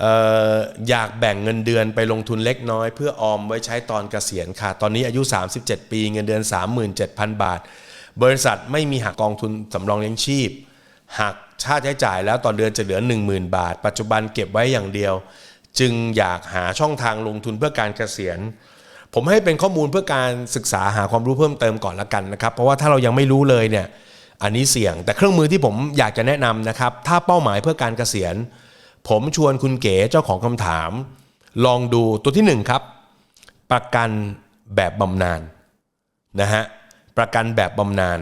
เอ่ออยากแบ่งเงินเดือนไปลงทุนเล็กน้อย เพื่อออมไว้ใช้ตอนเกษียณค่ะ ตอนนี้อายุ 37 ปีเงินเดือน 37,000 บาท บริษัทไม่มีหักกองทุนสำรองเลี้ยงชีพหักค่าใช้จ่ายแล้วต่อเดือนจะเหลือ 10,000 บาท ปัจจุบันเก็บไว้อย่างเดียว จึงอยากหาช่องทางลงทุนเพื่อการเกษียณ ผมให้เป็นข้อมูลเพื่อการศึกษาหาความรู้เพิ่มเติมก่อนละกันนะครับ เพราะว่าถ้าเรายังไม่รู้เลยเนี่ยอันนี้เสี่ยง แต่เครื่องมือที่ผมอยากจะแนะนำนะครับถ้าเป้าหมายเพื่อการเกษียณ ผมชวนคุณเก๋เจ้าของคำถาม ลองดูตัวที่หนึ่งครับ ประกันแบบบำนาญนะฮะประกันแบบบำนาญ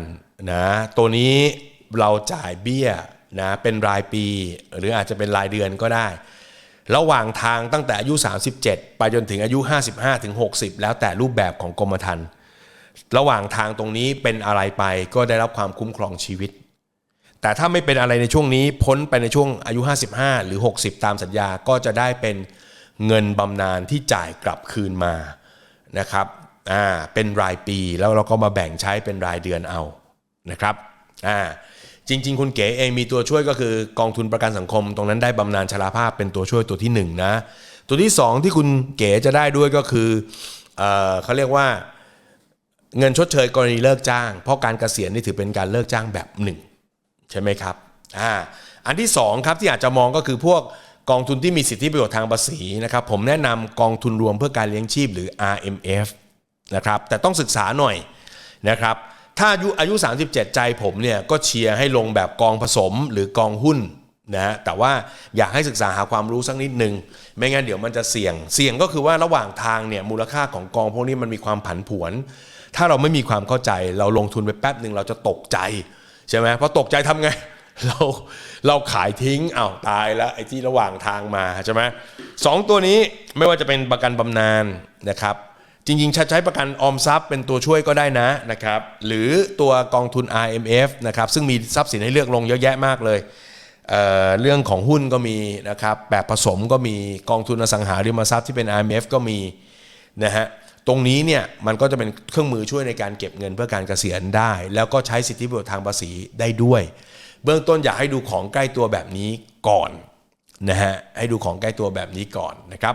นะตัวนี้เราจ่ายเบี้ยนะเป็นรายปี หรืออาจจะเป็นรายเดือนก็ได้ ระหว่างทางตั้งแต่อายุ 37 ไปจนถึงอายุ 55ถึง60แล้วแต่รูปแบบของกรมธรรม์ระหว่างทางตรงนี้เป็นอะไรไปก็ได้รับความคุ้มครองชีวิต แต่ถ้าไม่เป็นอะไรในช่วงนี้พ้นไปในช่วงอายุ 55 หรือ 60 ตามสัญญาก็จะได้เป็นเงินบำนาญที่จ่ายกลับคืนมานะครับอ่าเป็นรายปีแล้วเราก็มาแบ่งใช้เป็นรายเดือนเอานะครับอ่าจริง ๆ คุณเก๋เองมีตัวช่วยก็คือกองทุนประกันสังคม ตรงนั้นได้บำนาญชราภาพเป็นตัวช่วยตัวที่หนึ่งนะตัวที่สองที่คุณเก๋จะได้ด้วยก็คือเออเขาเรียกว่าเงินชดเชยกรณีเลิกจ้าง เพราะการเกษียณนี่ถือเป็นการเลิกจ้างแบบหนึ่ง ใช่ไหมครับอ่าอันที่2ครับที่อาจจะมองก็คือพวกกองทุนที่มีสิทธิประโยชน์ทางภาษีนะครับผมแนะนำกองทุนรวมเพื่อการเลี้ยงชีพหรือ RMF นะครับแต่ต้องศึกษาหน่อยนะครับถ้าอายุอายุ 37 ใจผมเนี่ยก็เชียร์ให้ลงแบบกองผสมหรือกองหุ้นนะฮะแต่ว่าอยากให้ศึกษาหาความรู้สักนิดนึงไม่งั้นเดี๋ยวมันจะเสี่ยง เสี่ยงก็คือว่าระหว่างทางเนี่ยมูลค่าของกองพวกนี้มันมีความผันผวน ถ้าเราไม่มีความเข้าใจเราลงทุนไปแป๊บหนึ่งเราจะตกใจ ใช่ไหมพอตกใจทำไง เราเราขายทิ้งอ้าวตายแล้วไอ้ที่ระหว่างทางมาใช่ไหมสองตัวนี้ไม่ว่าจะเป็นประกันบำนาญนะครับ จริงๆใช้ประกันออมทรัพย์เป็นตัวช่วยก็ได้นะนะครับหรือตัวกองทุน RMF นะครับซึ่งมีทรัพย์สินให้เลือกลงเยอะแยะมากเลยเเรื่องของหุ้นก็มีนะครับแบบผสมก็มีกองทุนอสังหาริมทรัพย์ที่เป็น RMF ก็มีนะฮะ ตรงนี้เนี่ยมันก็จะเป็นเครื่องมือช่วยในการเก็บเงินเพื่อการเกษียณได้ แล้วก็ใช้สิทธิประโยชน์ทางภาษีได้ด้วย เบื้องต้นอยากให้ดูของใกล้ตัวแบบนี้ก่อนนะฮะให้ดูของใกล้ตัวแบบนี้ก่อนนะครับ